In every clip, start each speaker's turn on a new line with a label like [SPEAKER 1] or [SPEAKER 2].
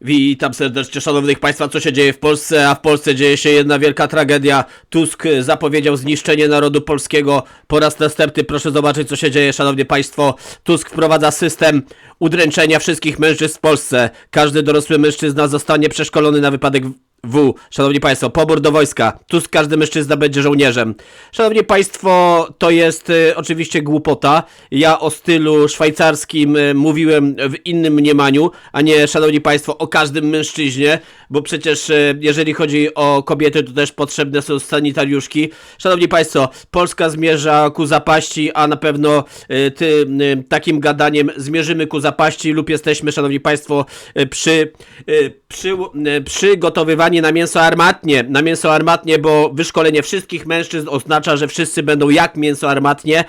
[SPEAKER 1] Witam serdecznie szanownych państwa, co się dzieje w Polsce, a w Polsce dzieje się jedna wielka tragedia. Tusk zapowiedział zniszczenie narodu polskiego. Po raz następny proszę zobaczyć co się dzieje, szanowni państwo. Tusk wprowadza system udręczenia wszystkich mężczyzn w Polsce. Każdy dorosły mężczyzna zostanie przeszkolony na wypadek W. Szanowni Państwo, pobór do wojska. Tusk każdy mężczyzna będzie żołnierzem. Szanowni Państwo, to jest y, oczywiście głupota. Ja o stylu szwajcarskim y, mówiłem w innym mniemaniu, a nie, Szanowni Państwo, o każdym mężczyźnie, bo przecież y, jeżeli chodzi o kobiety, to też potrzebne są sanitariuszki. Szanowni Państwo, Polska zmierza ku zapaści, a na pewno y, ty, y, takim gadaniem zmierzymy ku zapaści lub jesteśmy, Szanowni Państwo, y, przy, y, przy, y, przygotowywani na mięso armatnie. Na mięso armatnie, bo wyszkolenie wszystkich mężczyzn oznacza, że wszyscy będą jak mięso armatnie.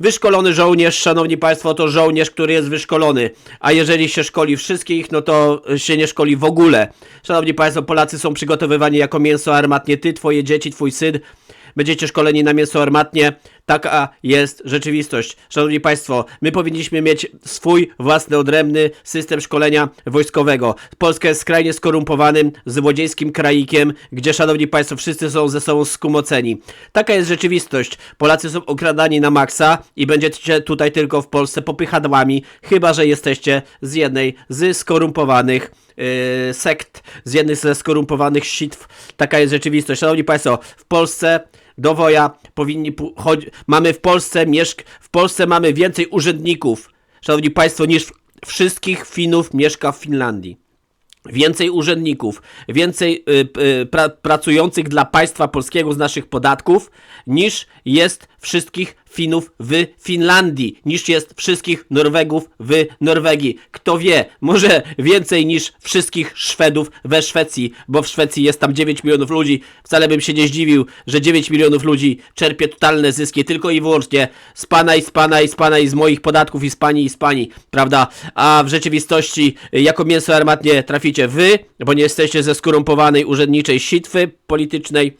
[SPEAKER 1] Wyszkolony żołnierz, szanowni państwo, to żołnierz, który jest wyszkolony. A jeżeli się szkoli wszystkich, no to się nie szkoli w ogóle. Szanowni państwo, Polacy są przygotowywani jako mięso armatnie. Ty, twoje dzieci, twój syn będziecie szkoleni na mięso armatnie. Taka jest rzeczywistość. Szanowni Państwo, my powinniśmy mieć swój własny, odrębny system szkolenia wojskowego. Polska jest skrajnie skorumpowanym, złodziejskim kraikiem, gdzie, Szanowni Państwo, wszyscy są ze sobą skumoceni. Taka jest rzeczywistość. Polacy są okradani na maksa i będziecie tutaj tylko w Polsce popychadłami, chyba że jesteście z jednej z skorumpowanych yy, sekt, z jednych ze skorumpowanych sitw. Taka jest rzeczywistość. Szanowni Państwo, w Polsce do woja powinni mamy w Polsce mieszk w Polsce mamy więcej urzędników, szanowni państwo, niż wszystkich Finów mieszka w Finlandii. Więcej urzędników, więcej y, y, pra, pracujących dla państwa polskiego z naszych podatków, niż jest wszystkich Finów w Finlandii, niż jest wszystkich Norwegów w Norwegii. Kto wie, może więcej niż wszystkich Szwedów we Szwecji, bo w Szwecji jest tam 9 milionów ludzi. Wcale bym się nie zdziwił, że 9 milionów ludzi czerpie totalne zyski tylko i wyłącznie z pana i z pana i z pana i z moich podatków i z pani i z pani, prawda? A w rzeczywistości y, jako mięso armatnie traficie wy, bo nie jesteście ze skorumpowanej urzędniczej sitwy politycznej.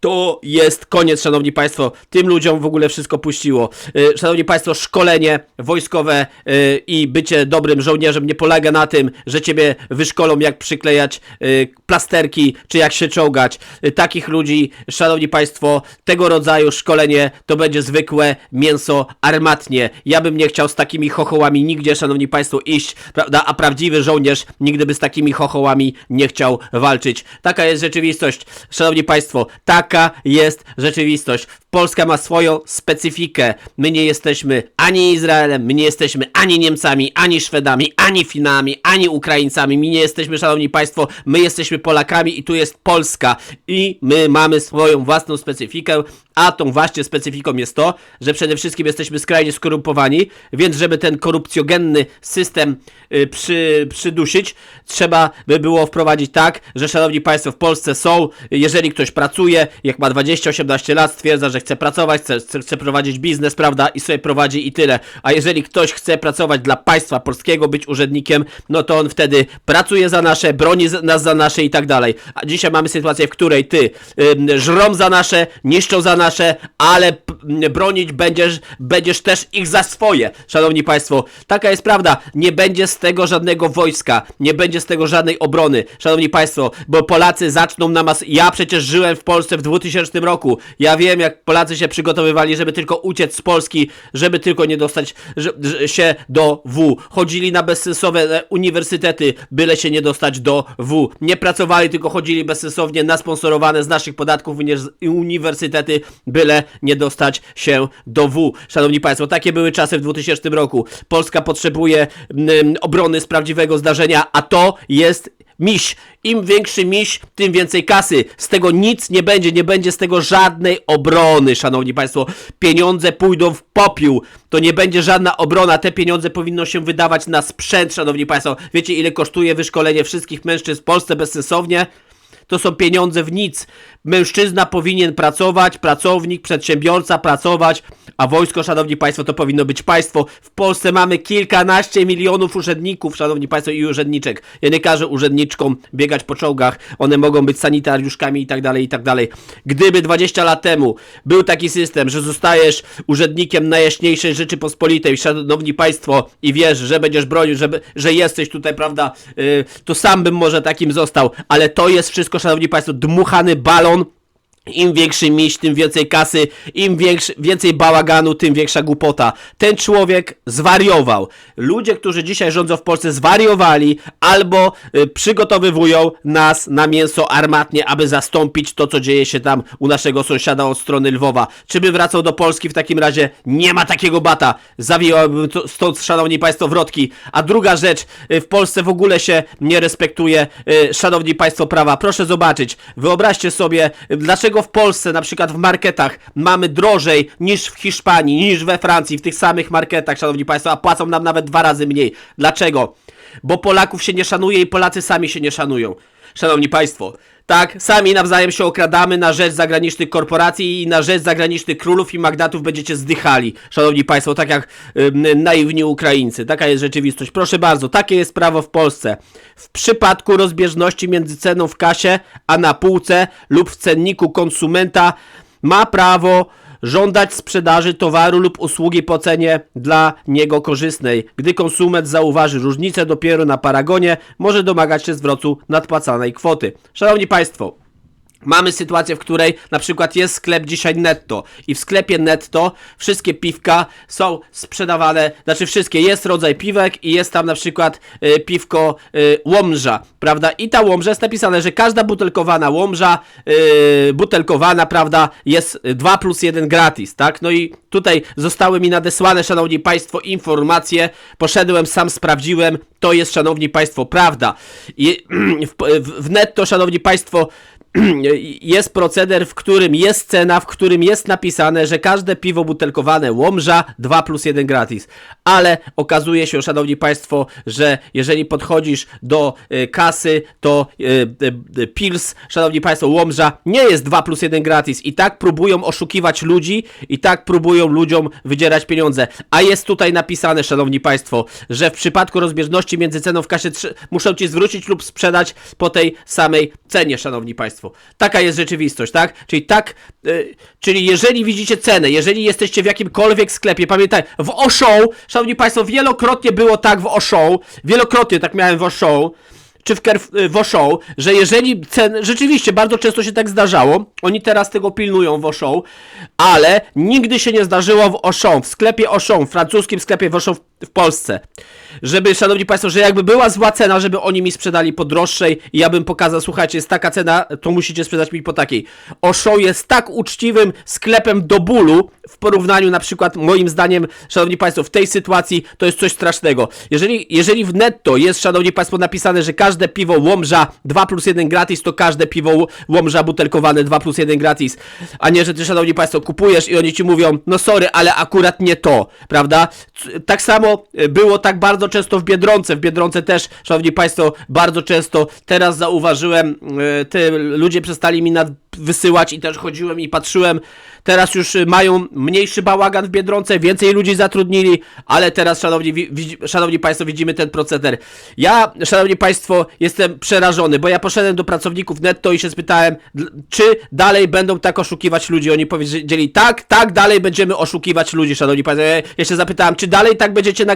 [SPEAKER 1] To jest koniec, szanowni państwo. Tym ludziom w ogóle wszystko puściło. Y, Szanowni państwo, szkolenie wojskowe y, i bycie dobrym żołnierzem nie polega na tym, że ciebie wyszkolą jak przyklejać y, plasterki, czy jak się czołgać. Takich ludzi, szanowni państwo, tego rodzaju szkolenie to będzie zwykłe mięso armatnie. Ja bym nie chciał z takimi chochołami nigdzie, szanowni państwo, iść, prawda? A prawdziwy żołnierz nigdy by z takimi chochołami nie chciał walczyć. Taka jest rzeczywistość, szanowni państwo. Taka jest rzeczywistość. Polska ma swoją specyfikę. My nie jesteśmy ani Izraelem, my nie jesteśmy ani Niemcami, ani Szwedami, ani Finami, ani Ukraińcami. My nie jesteśmy, szanowni państwo, my jesteśmy Polakami i tu jest Polska. I my mamy swoją własną specyfikę, a tą właśnie specyfiką jest to, że przede wszystkim jesteśmy skrajnie skorumpowani, więc żeby ten korupcjogenny system y, przy, przydusić, trzeba by było wprowadzić tak, że szanowni państwo w Polsce są, jeżeli ktoś pracuje, jak ma 20-18 lat, stwierdza, że chce pracować, chce, chce, prowadzić biznes, prawda, i sobie prowadzi i tyle. A jeżeli ktoś chce pracować dla państwa polskiego, być urzędnikiem, no to on wtedy pracuje za nasze, broni nas za nasze i tak dalej. A dzisiaj mamy sytuację, w której ty ym, żrą za nasze, niszczą za nasze, ale bronić będziesz, będziesz też ich za swoje, szanowni państwo. Taka jest prawda. Nie będzie z tego żadnego wojska, nie będzie z tego żadnej obrony, szanowni państwo, bo Polacy zaczną na mas... Ja przecież żyłem w Polsce w 2000 roku. Ja wiem, jak Polacy się przygotowywali, żeby tylko uciec z Polski, żeby tylko nie dostać że, że się do W. Chodzili na bezsensowne e, uniwersytety, byle się nie dostać do W. Nie pracowali, tylko chodzili bezsensownie na sponsorowane z naszych podatków uni- uniwersytety, byle nie dostać się do W. Szanowni Państwo, takie były czasy w 2000 roku. Polska potrzebuje mm, obrony z prawdziwego zdarzenia, a to jest miś. Im większy miś, tym więcej kasy. Z tego nic nie będzie, nie będzie z tego żadnej obrony, szanowni państwo. Pieniądze pójdą w popiół. To nie będzie żadna obrona. Te pieniądze powinno się wydawać na sprzęt, szanowni państwo. Wiecie, ile kosztuje wyszkolenie wszystkich mężczyzn w Polsce bezsensownie? To są pieniądze w nic. Mężczyzna powinien pracować, pracownik, przedsiębiorca pracować, a wojsko, szanowni państwo, to powinno być państwo. W Polsce mamy kilkanaście milionów urzędników, szanowni państwo, i urzędniczek. Ja nie każę urzędniczkom biegać po czołgach, one mogą być sanitariuszkami i tak dalej, i tak dalej. Gdyby 20 lat temu był taki system, że zostajesz urzędnikiem Najjaśniejszej Rzeczypospolitej, szanowni państwo, i wiesz, że będziesz bronił, że, że jesteś tutaj, prawda, yy, to sam bym może takim został, ale to jest wszystko, szanowni państwo, dmuchany balon, im większy miś, tym więcej kasy, im większy, więcej bałaganu, tym większa głupota. Ten człowiek zwariował. Ludzie, którzy dzisiaj rządzą w Polsce, zwariowali albo y, przygotowywują nas na mięso armatnie, aby zastąpić to, co dzieje się tam u naszego sąsiada od strony Lwowa. Czy by wracał do Polski w takim razie? Nie ma takiego bata. Zawijałbym to stąd, szanowni państwo, wrotki. A druga rzecz, y, w Polsce w ogóle się nie respektuje, y, szanowni państwo, prawa. Proszę zobaczyć, wyobraźcie sobie, y, dlaczego w Polsce, na przykład w marketach, mamy drożej niż w Hiszpanii, niż we Francji, w tych samych marketach, szanowni państwo, a płacą nam nawet dwa razy mniej. Dlaczego? Bo Polaków się nie szanuje i Polacy sami się nie szanują. Szanowni Państwo, tak, sami nawzajem się okradamy na rzecz zagranicznych korporacji i na rzecz zagranicznych królów i magnatów będziecie zdychali. Szanowni Państwo, tak jak ym, naiwni Ukraińcy. Taka jest rzeczywistość. Proszę bardzo, takie jest prawo w Polsce. W przypadku rozbieżności między ceną w kasie, a na półce lub w cenniku konsumenta ma prawo żądać sprzedaży towaru lub usługi po cenie dla niego korzystnej. Gdy konsument zauważy różnicę dopiero na paragonie, może domagać się zwrotu nadpłacanej kwoty. Szanowni Państwo, Mamy sytuację, w której na przykład jest sklep dzisiaj netto i w sklepie netto wszystkie piwka są sprzedawane, znaczy wszystkie, jest rodzaj piwek i jest tam na przykład y, piwko y, łomża, prawda? I ta łomża jest napisane, że każda butelkowana łomża, y, butelkowana, prawda, jest 2 plus 1 gratis, tak? No i tutaj zostały mi nadesłane, szanowni państwo, informacje, poszedłem, sam sprawdziłem, to jest, szanowni państwo, prawda. I w, w netto, szanowni państwo, jest proceder, w którym jest cena, w którym jest napisane, że każde piwo butelkowane Łomża 2 plus 1 gratis. Ale okazuje się, szanowni państwo, że jeżeli podchodzisz do y, kasy, to y, y, Pils, szanowni państwo, Łomża nie jest 2 plus 1 gratis. I tak próbują oszukiwać ludzi, i tak próbują ludziom wydzierać pieniądze. A jest tutaj napisane, szanowni państwo, że w przypadku rozbieżności między ceną w kasie trzy- muszą ci zwrócić lub sprzedać po tej samej cenie, szanowni państwo. Taka jest rzeczywistość, tak? Czyli tak, y, czyli jeżeli widzicie cenę, jeżeli jesteście w jakimkolwiek sklepie, pamiętaj, w Auchan, szanowni państwo, wielokrotnie było tak w Auchan, wielokrotnie tak miałem w Auchan, czy w, Kerf- y, w że jeżeli ceny, rzeczywiście bardzo często się tak zdarzało, oni teraz tego pilnują w Auchan, ale nigdy się nie zdarzyło w Auchan, w sklepie Auchan, w francuskim sklepie w Auchan w, Polsce, żeby, szanowni państwo, że jakby była zła cena, żeby oni mi sprzedali po droższej i ja bym pokazał, słuchajcie, jest taka cena, to musicie sprzedać mi po takiej. Auchan jest tak uczciwym sklepem do bólu, w porównaniu na przykład, moim zdaniem, szanowni państwo, w tej sytuacji to jest coś strasznego. Jeżeli, jeżeli w netto jest, szanowni państwo, napisane, że każde piwo Łomża 2 plus 1 gratis, to każde piwo Łomża butelkowane 2 plus 1 gratis, a nie, że ty, szanowni państwo, kupujesz i oni ci mówią, no sorry, ale akurat nie to, prawda? Tak samo y, było tak bardzo często w Biedronce, w Biedronce też, szanowni państwo, bardzo często, teraz zauważyłem, y, te ludzie przestali mi nad wysyłać i też chodziłem i patrzyłem. Teraz już y, mają mniejszy bałagan w Biedronce, więcej ludzi zatrudnili, ale teraz, szanowni, szanowni Państwo, widzimy ten proceder. Ja, szanowni Państwo, jestem przerażony, bo ja poszedłem do pracowników netto i się spytałem, czy dalej będą tak oszukiwać ludzi. Oni powiedzieli, tak, tak, dalej będziemy oszukiwać ludzi, szanowni Państwo. Ja, się zapytałem, czy dalej tak będziecie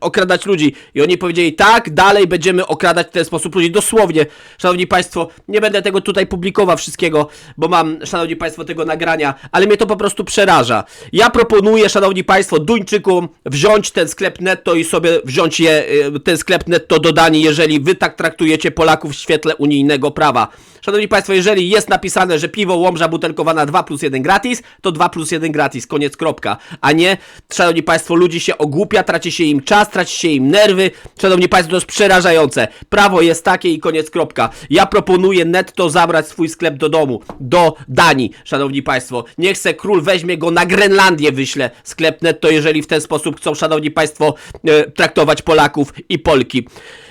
[SPEAKER 1] okradać ludzi. I oni powiedzieli, tak, dalej będziemy okradać w ten sposób ludzi. Dosłownie, szanowni Państwo, nie będę tego tutaj publikował wszystkiego, bo mam, szanowni Państwo, tego nagrania, ale mnie to po prostu przeraża. Ja proponuję, szanowni Państwo, Duńczykom wziąć ten sklep netto i sobie wziąć je, y, ten sklep netto do Danii, jeżeli wy tak traktujecie Polaków w świetle unijnego prawa. Szanowni Państwo, jeżeli jest napisane, że piwo Łomża butelkowana 2 plus 1 gratis, to 2 plus 1 gratis, koniec kropka. A nie, Szanowni Państwo, ludzi się ogłupia, traci się im czas, traci się im nerwy. Szanowni Państwo, to jest przerażające. Prawo jest takie i koniec kropka. Ja proponuję netto zabrać swój sklep do domu, do Danii, Szanowni Państwo. Niech se król weźmie go na Grenlandię, wyśle sklep netto, jeżeli w ten sposób chcą, Szanowni Państwo, e, traktować Polaków i Polki.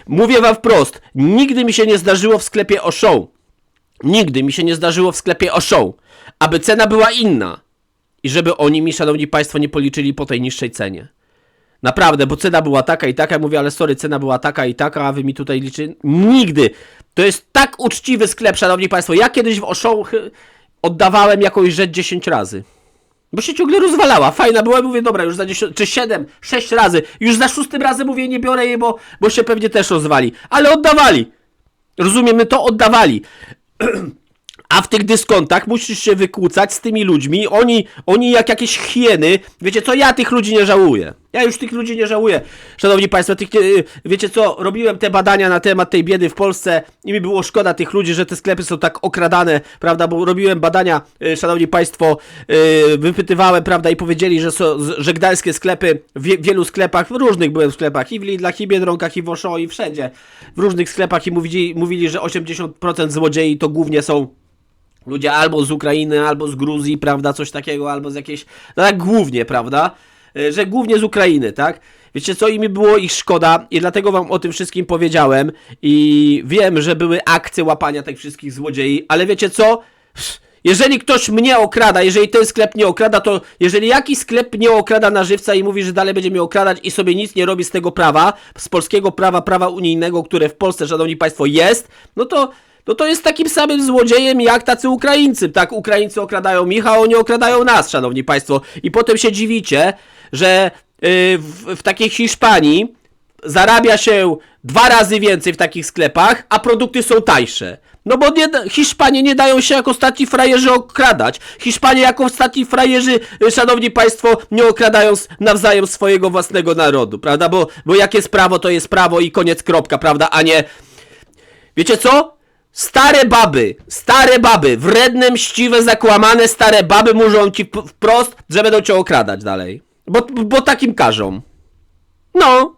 [SPEAKER 1] Mówię Wam wprost, nigdy mi się nie zdarzyło w sklepie Auchan, Nigdy mi się nie zdarzyło w sklepie Oszą, aby cena była inna i żeby oni mi, szanowni państwo, nie policzyli po tej niższej cenie. Naprawdę, bo cena była taka i taka, ja mówię, ale sorry, cena była taka i taka, a wy mi tutaj liczy. Nigdy! To jest tak uczciwy sklep, szanowni państwo. Ja kiedyś w chy- oddawałem jakąś rzecz 10 razy. Bo się ciągle rozwalała. Fajna była, mówię, dobra, już za 10, czy 7, 6 razy. Już za szóstym razem mówię, nie biorę jej, bo, bo się pewnie też rozwali. Ale oddawali. Rozumiemy to? Oddawali. A w tych dyskontach musisz się wykłócać z tymi ludźmi. Oni, oni jak jakieś hieny. Wiecie co? Ja tych ludzi nie żałuję. Ja już tych ludzi nie żałuję. Szanowni Państwo, tych, e, wiecie co? Robiłem te badania na temat tej biedy w Polsce i mi było szkoda tych ludzi, że te sklepy są tak okradane, prawda? Bo robiłem badania, e, Szanowni Państwo, e, wypytywałem, prawda? I powiedzieli, że, są, że gdańskie sklepy w wie- wielu sklepach, w różnych byłem sklepach, i w Lidlach, i Biedronkach, i w i wszędzie. W różnych sklepach i mówili, mówili że 80% złodziei to głównie są ludzie albo z Ukrainy, albo z Gruzji, prawda, coś takiego, albo z jakiejś, no tak głównie, prawda, E, że głównie z Ukrainy, tak. Wiecie co, i mi było ich szkoda? I dlatego wam o tym wszystkim powiedziałem. I wiem, że były akcje łapania tych wszystkich złodziei, ale wiecie co, jeżeli ktoś mnie okrada, jeżeli ten sklep nie okrada, to jeżeli jakiś sklep nie okrada na żywca i mówi, że dalej będzie mnie okradać i sobie nic nie robi z tego prawa, z polskiego prawa, prawa unijnego, które w Polsce, szanowni państwo, jest, no to no to jest takim samym złodziejem jak tacy Ukraińcy. Tak, Ukraińcy okradają Michał, oni okradają nas, szanowni państwo. I potem się dziwicie, że yy, w, w takiej Hiszpanii zarabia się dwa razy więcej w takich sklepach, a produkty są tańsze. No bo nie, Hiszpanie nie dają się jak ostatni frajerzy okradać. Hiszpanie jako ostatni frajerzy, y, szanowni państwo, nie okradają nawzajem swojego własnego narodu, prawda? Bo, bo jak jest prawo, to jest prawo i koniec kropka, prawda? A nie... Wiecie co? Stare baby, stare baby, wredne, mściwe, zakłamane stare baby muszą ci wprost, że będą cię okradać dalej. Bo, bo takim każą. No.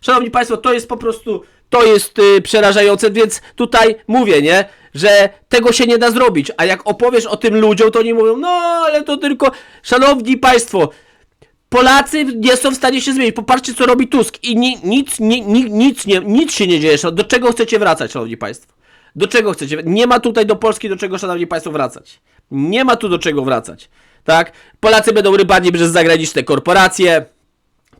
[SPEAKER 1] Szanowni Państwo, to jest po prostu, to jest y, przerażające, więc tutaj mówię, nie, że tego się nie da zrobić, a jak opowiesz o tym ludziom, to oni mówią, no ale to tylko, Szanowni Państwo, Polacy nie są w stanie się zmienić. Popatrzcie, co robi Tusk i ni, nic, ni, ni, nic, nie, nic się nie dzieje. Do czego chcecie wracać, Szanowni Państwo? Do czego chcecie? Nie ma tutaj do Polski do czego, Szanowni Państwo, wracać. Nie ma tu do czego wracać. Tak? Polacy będą rybani przez zagraniczne korporacje.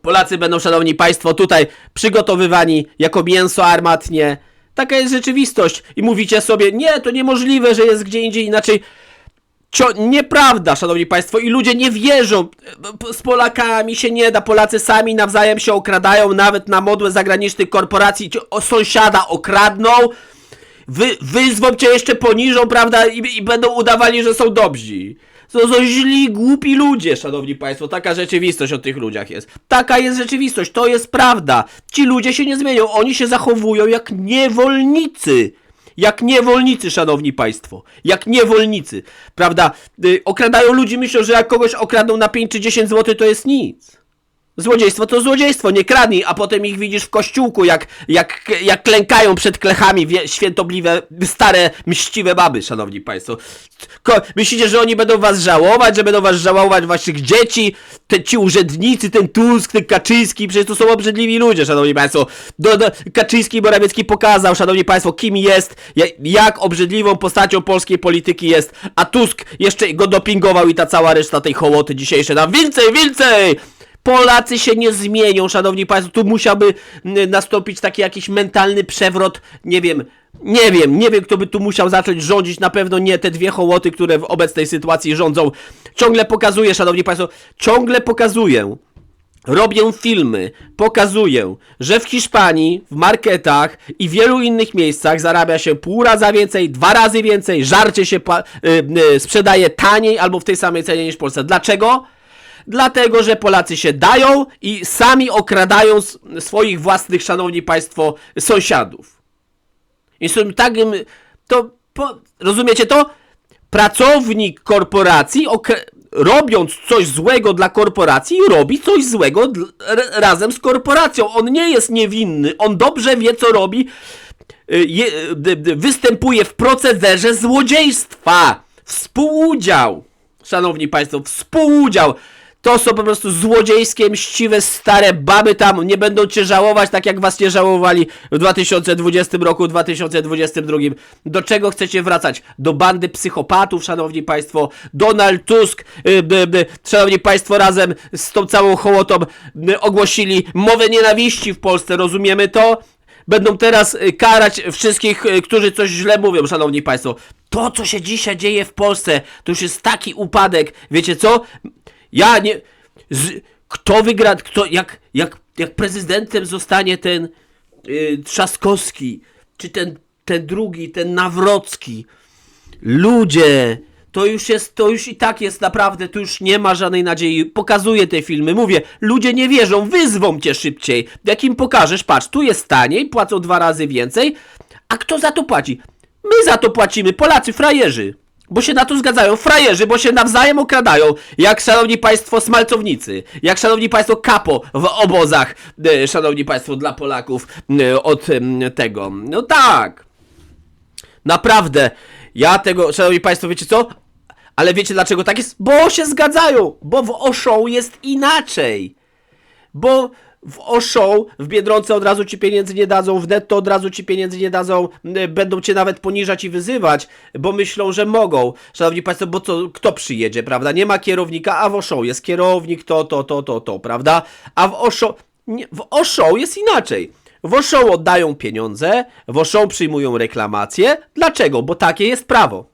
[SPEAKER 1] Polacy będą, szanowni państwo, tutaj przygotowywani jako mięso armatnie. Taka jest rzeczywistość. I mówicie sobie, nie, to niemożliwe, że jest gdzie indziej inaczej. Cio, nieprawda, szanowni państwo, i ludzie nie wierzą. Z Polakami się nie da. Polacy sami nawzajem się okradają, nawet na modłę zagranicznych korporacji. Sąsiada okradną, wy, wyzwą cię jeszcze poniżą, prawda, i, i będą udawali, że są dobrzy. To są źli, głupi ludzie, szanowni państwo. Taka rzeczywistość o tych ludziach jest. Taka jest rzeczywistość, to jest prawda. Ci ludzie się nie zmienią, oni się zachowują jak niewolnicy. Jak niewolnicy, szanowni państwo. Jak niewolnicy. Prawda? Y, okradają ludzi, myślą, że jak kogoś okradną na 5 czy 10 zł, to jest nic. Złodziejstwo to złodziejstwo, nie kradnij, a potem ich widzisz w kościółku, jak, jak, jak klękają przed klechami wie, świętobliwe, stare, mściwe baby, szanowni państwo. Ko myślicie, że oni będą was żałować, że będą was żałować waszych dzieci, te ci urzędnicy, ten Tusk, ten Kaczyński, przecież to są obrzydliwi ludzie, szanowni państwo. Do, do, Kaczyński Morawiecki pokazał, szanowni państwo, kim jest, jak, obrzydliwą postacią polskiej polityki jest, a Tusk jeszcze go dopingował i ta cała reszta tej hołoty dzisiejszej nam więcej, więcej! Polacy się nie zmienią, szanowni państwo. Tu musiałby nastąpić taki jakiś mentalny przewrot. Nie wiem, nie wiem, nie wiem, kto by tu musiał zacząć rządzić. Na pewno nie te dwie hołoty, które w obecnej sytuacji rządzą. Ciągle pokazuję, szanowni państwo, ciągle pokazuję. Robię filmy, pokazuję, że w Hiszpanii, w marketach i wielu innych miejscach zarabia się pół raza więcej, dwa razy więcej, żarcie się y, y, sprzedaje taniej albo w tej samej cenie niż w Polsce. Dlaczego? Dlatego, że Polacy się dają i sami okradają swoich własnych, szanowni państwo, sąsiadów. I są takim, to, po, rozumiecie to? Pracownik korporacji, robiąc coś złego dla korporacji, robi coś złego razem z korporacją. On nie jest niewinny, on dobrze wie, co robi. Y, Je, występuje w procederze złodziejstwa. Współudział. Szanowni Państwo, współudział. To są po prostu złodziejskie, mściwe, stare baby tam. Nie będą cię żałować, tak jak was nie żałowali w 2020 roku, 2022. Do czego chcecie wracać? Do bandy psychopatów, szanowni państwo. Donald Tusk, y, by, by, szanowni państwo, razem z tą całą hołotą y, ogłosili mowę nienawiści w Polsce. Rozumiemy to? Będą teraz y, karać wszystkich, y, którzy coś źle mówią, szanowni państwo. To, co się dzisiaj dzieje w Polsce, to już jest taki upadek. Wiecie co? Ja nie. Z, kto wygra, kto, jak, jak, jak prezydentem zostanie ten y, Trzaskowski, czy ten, ten drugi, ten Nawrocki. Ludzie, to już jest, to już i tak jest naprawdę, tu już nie ma żadnej nadziei. Pokazuję te filmy, mówię, ludzie nie wierzą, wyzwą cię szybciej. Jak im pokażesz, patrz, tu jest taniej, płacą dwa razy więcej, a kto za to płaci? My za to płacimy, Polacy, frajerzy. Bo się na to zgadzają, frajerzy, bo się nawzajem okradają, jak szanowni państwo smalcownicy, jak szanowni państwo kapo w obozach, e, szanowni państwo dla Polaków e, od tego. No tak. Naprawdę, ja tego, szanowni państwo, wiecie co? Ale wiecie dlaczego tak jest? Bo się zgadzają, bo w Oszą jest inaczej. Bo w Oszą, w Biedronce od razu ci pieniędzy nie dadzą, w netto od razu ci pieniędzy nie dadzą, będą cię nawet poniżać i wyzywać, bo myślą, że mogą. Szanowni Państwo, bo co, kto przyjedzie, prawda? Nie ma kierownika, a w Oszą jest kierownik, to, to, to, to, to, prawda? A w Oszą, nie, w Oszą jest inaczej. W Oszą oddają pieniądze, w Oszą przyjmują reklamacje. Dlaczego? Bo takie jest prawo.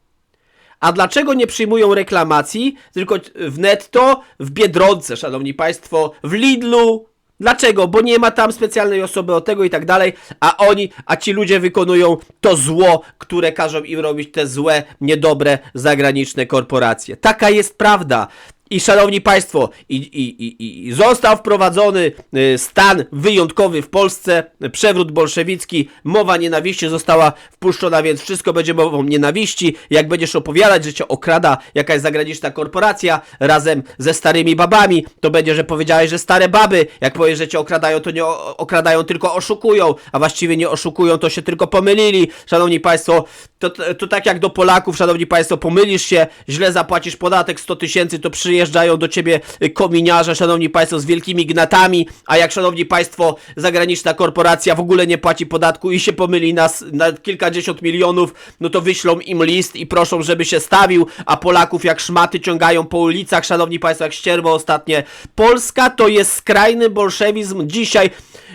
[SPEAKER 1] A dlaczego nie przyjmują reklamacji, tylko w netto, w Biedronce, szanowni państwo, w Lidlu? Dlaczego? Bo nie ma tam specjalnej osoby od tego i tak dalej, a oni, a ci ludzie wykonują to zło, które każą im robić te złe, niedobre, zagraniczne korporacje. Taka jest prawda. I szanowni państwo, i, i, i, i został wprowadzony y, stan wyjątkowy w Polsce, przewrót bolszewicki, mowa nienawiści została wpuszczona, więc wszystko będzie mową nienawiści. Jak będziesz opowiadać, że cię okrada jakaś zagraniczna korporacja razem ze starymi babami, to będzie, że powiedziałeś, że stare baby, jak powiesz, że cię okradają, to nie okradają, tylko oszukują, a właściwie nie oszukują, to się tylko pomylili. Szanowni państwo, to, to tak jak do Polaków, szanowni państwo, pomylisz się, źle zapłacisz podatek 100 tysięcy, to przyjeżdżają do ciebie y, kominiarze, szanowni państwo, z wielkimi gnatami, a jak, szanowni państwo, zagraniczna korporacja w ogóle nie płaci podatku i się pomyli nas na kilkadziesiąt milionów, no to wyślą im list i proszą, żeby się stawił, a Polaków jak szmaty ciągają po ulicach, szanowni państwo, jak ścierwo ostatnie. Polska to jest skrajny bolszewizm dzisiaj,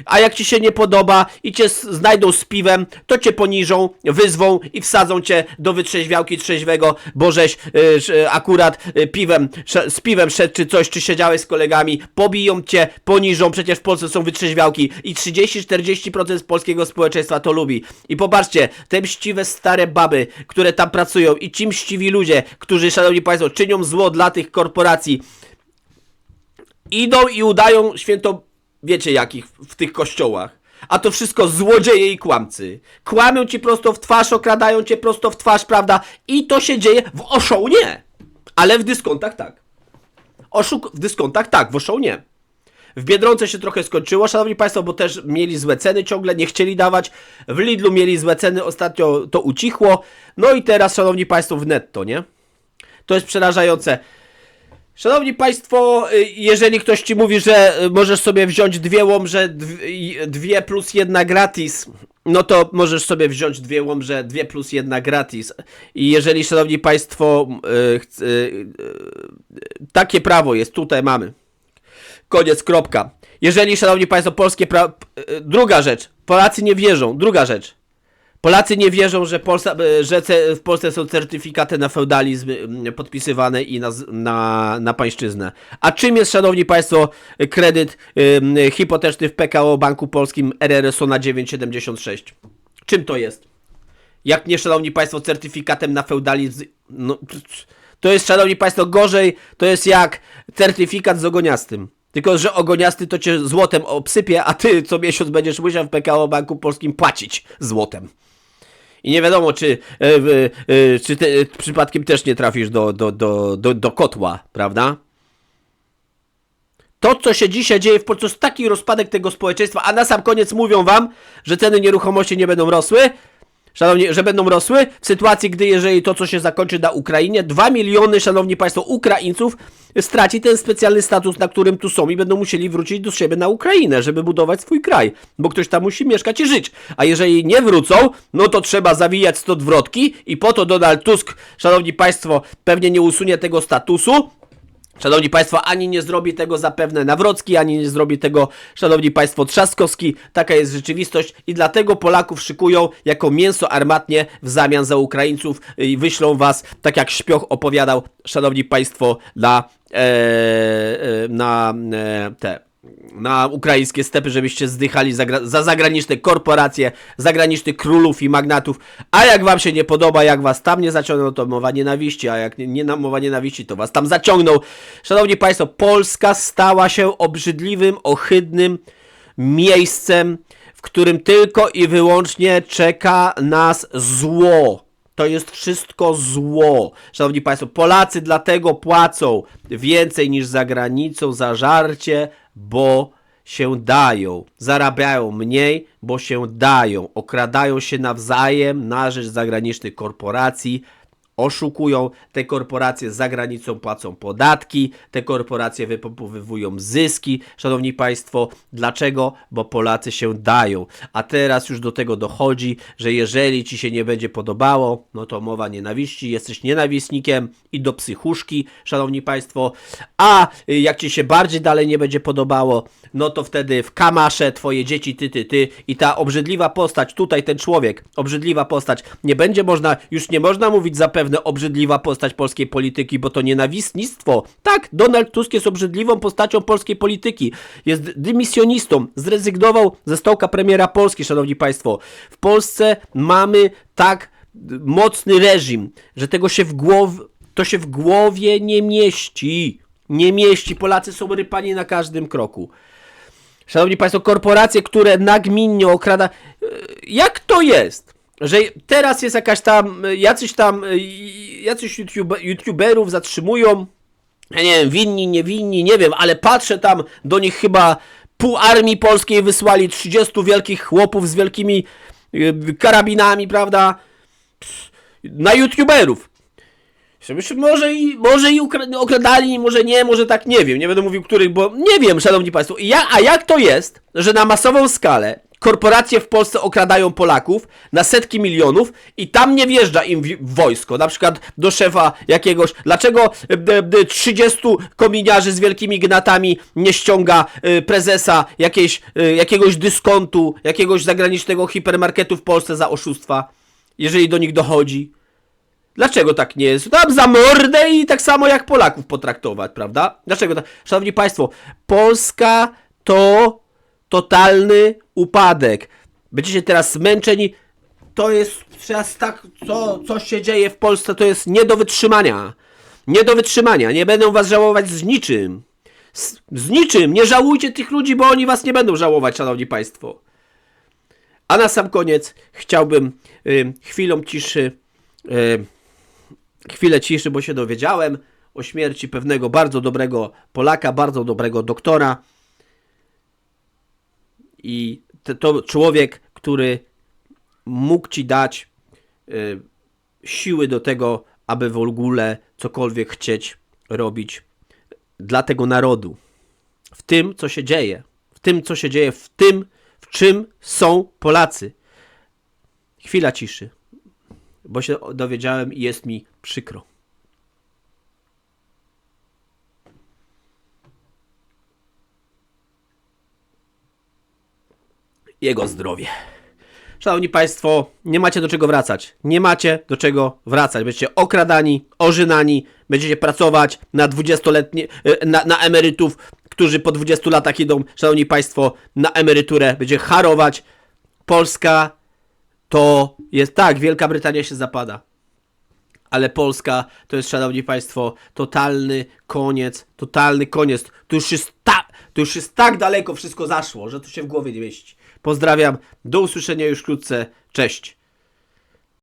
[SPEAKER 1] a jak ci się nie podoba i cię znajdą z piwem, to cię poniżą, wyzwą i wsadzą cię do wytrzeźwiałki trzeźwego, bo żeś y, sz- akurat y, piwem, z piwem szedł czy coś, czy siedziałeś z kolegami, pobiją cię, poniżą, przecież w Polsce są wytrzeźwiałki i 30-40% polskiego społeczeństwa to lubi. I popatrzcie, te mściwe stare baby, które tam pracują i ci mściwi ludzie, którzy, szanowni państwo, czynią zło dla tych korporacji, idą i udają święto, wiecie jakich, w tych kościołach. A to wszystko złodzieje i kłamcy. Kłamią ci prosto w twarz, okradają cię prosto w twarz, prawda? I to się dzieje w Oszą nie. Ale w dyskontach tak. Oszuk w dyskontach tak, w Oszą nie. W Biedronce się trochę skończyło, szanowni państwo, bo też mieli złe ceny ciągle, nie chcieli dawać. W Lidlu mieli złe ceny, ostatnio to ucichło. No i teraz, szanowni państwo, w netto, nie? To jest przerażające. Szanowni Państwo, y, jeżeli ktoś Ci mówi, że y, możesz sobie wziąć dwie łomże, dwie plus jedna gratis, no to możesz sobie wziąć dwie łomże, dwie plus jedna gratis. I jeżeli, Szanowni Państwo, y, takie prawo jest, tutaj mamy. Koniec, kropka. Jeżeli, Szanowni Państwo, polskie prawo... Druga rzecz, Polacy nie wierzą, druga rzecz. Polacy nie wierzą, że, Polsa, e, że w Polsce są certyfikaty na feudalizm podpisywane i na, na, na pańszczyznę. A czym jest, szanowni państwo, kredyt ym, hipoteczny w PKO Banku Polskim RRSO na 9,76? Czym to jest? Jak nie, szanowni państwo, certyfikatem na feudalizm... No, to jest, szanowni państwo, gorzej, to jest jak certyfikat z ogoniastym. Tylko, że ogoniasty to cię złotem obsypie, a ty co miesiąc będziesz musiał w PKO Banku Polskim płacić złotem. I nie wiadomo, czy, e, e, czy ty e, przypadkiem też nie trafisz do, do, do, do, do kotła, prawda? To, co się dzisiaj dzieje w Polsce, to jest taki rozpadek tego społeczeństwa, a na sam koniec mówią wam, że ceny nieruchomości nie będą rosły. Szanowni, że będą rosły w sytuacji, gdy jeżeli to, co się zakończy na Ukrainie, 2 miliony, szanowni państwo, Ukraińców straci ten specjalny status, na którym tu są i będą musieli wrócić do siebie na Ukrainę, żeby budować swój kraj, bo ktoś tam musi mieszkać i żyć. A jeżeli nie wrócą, no to trzeba zawijać stąd wrotki i po to Donald Tusk, szanowni państwo, pewnie nie usunie tego statusu, Szanowni Państwo, ani nie zrobi tego zapewne Nawrocki, ani nie zrobi tego, Szanowni Państwo, Trzaskowski. Taka jest rzeczywistość i dlatego Polaków szykują jako mięso armatnie w zamian za Ukraińców i wyślą Was, tak jak Śpioch opowiadał, Szanowni Państwo, na, e, e, na e, te na ukraińskie stepy, żebyście zdychali za, za zagraniczne korporacje, zagranicznych królów i magnatów. A jak wam się nie podoba, jak was tam nie zaciągną, to mowa nienawiści, a jak nie, nie mowa nienawiści, to was tam zaciągną. Szanowni Państwo, Polska stała się obrzydliwym, ohydnym miejscem, w którym tylko i wyłącznie czeka nas zło. To jest wszystko zło. Szanowni Państwo, Polacy dlatego płacą więcej niż za granicą za żarcie, bo się dają. Zarabiają mniej, bo się dają. Okradają się nawzajem na rzecz zagranicznych korporacji. Oszukują, te korporacje za granicą płacą podatki, te korporacje wypompowywują zyski. Szanowni Państwo, dlaczego? Bo Polacy się dają. A teraz już do tego dochodzi, że jeżeli Ci się nie będzie podobało, no to mowa nienawiści, jesteś nienawistnikiem i do psychuszki, Szanowni Państwo. A jak Ci się bardziej dalej nie będzie podobało, no to wtedy w kamasze Twoje dzieci, ty, ty, ty i ta obrzydliwa postać, tutaj ten człowiek, obrzydliwa postać, nie będzie można, już nie można mówić zapewne obrzydliwa postać polskiej polityki, bo to nienawistnictwo. Tak, Donald Tusk jest obrzydliwą postacią polskiej polityki. Jest dymisjonistą, zrezygnował ze stołka premiera Polski, szanowni państwo. W Polsce mamy tak mocny reżim, że tego się w głowie, to się w głowie nie mieści. Nie mieści. Polacy są rypani na każdym kroku. Szanowni Państwo, korporacje, które nagminnie okrada. Jak to jest? Że teraz jest jakaś tam, jacyś tam, y, jacyś YouTube, youtuberów zatrzymują, ja nie wiem, winni, niewinni, nie wiem, ale patrzę tam, do nich chyba pół armii polskiej wysłali 30 wielkich chłopów z wielkimi y, karabinami, prawda? Na youtuberów. Może i, może i okradali, może nie, może tak, nie wiem, nie będę mówił których, bo nie wiem, szanowni państwo. Ja, a jak to jest, że na masową skalę korporacje w Polsce okradają Polaków na setki milionów i tam nie wjeżdża im wojsko, na przykład do szefa jakiegoś, dlaczego e, e, 30 kominiarzy z wielkimi gnatami nie ściąga e, prezesa jakiejś, e, jakiegoś dyskontu, jakiegoś zagranicznego hipermarketu w Polsce za oszustwa, jeżeli do nich dochodzi? Dlaczego tak nie jest? Tam za mordę i tak samo jak Polaków potraktować, prawda? Dlaczego tak? Szanowni Państwo, Polska to totalny upadek. Będziecie teraz zmęczeni. To jest teraz tak, co, co się dzieje w Polsce, to jest nie do wytrzymania. Nie do wytrzymania. Nie będą was żałować z niczym. Z, z niczym. Nie żałujcie tych ludzi, bo oni was nie będą żałować, szanowni państwo. A na sam koniec chciałbym y, chwilą ciszy y, chwilę ciszy, bo się dowiedziałem o śmierci pewnego bardzo dobrego Polaka, bardzo dobrego doktora. I to człowiek, który mógł ci dać y, siły do tego, aby w ogóle cokolwiek chcieć robić dla tego narodu. W tym, co się dzieje. W tym, co się dzieje, w tym, w czym są Polacy. Chwila ciszy bo się dowiedziałem i jest mi przykro. Jego zdrowie. Szanowni Państwo, nie macie do czego wracać. Nie macie do czego wracać. Będziecie okradani, ożynani, będziecie pracować na 20-letnie, e, na, na emerytów, którzy po 20 latach idą, Szanowni Państwo, na emeryturę. Będzie harować. Polska to jest tak, Wielka Brytania się zapada. Ale Polska to jest, szanowni państwo, totalny koniec, totalny koniec. To już jest tak, to już jest tak daleko wszystko zaszło, że to się w głowie nie mieści. Pozdrawiam, do usłyszenia już wkrótce. Cześć.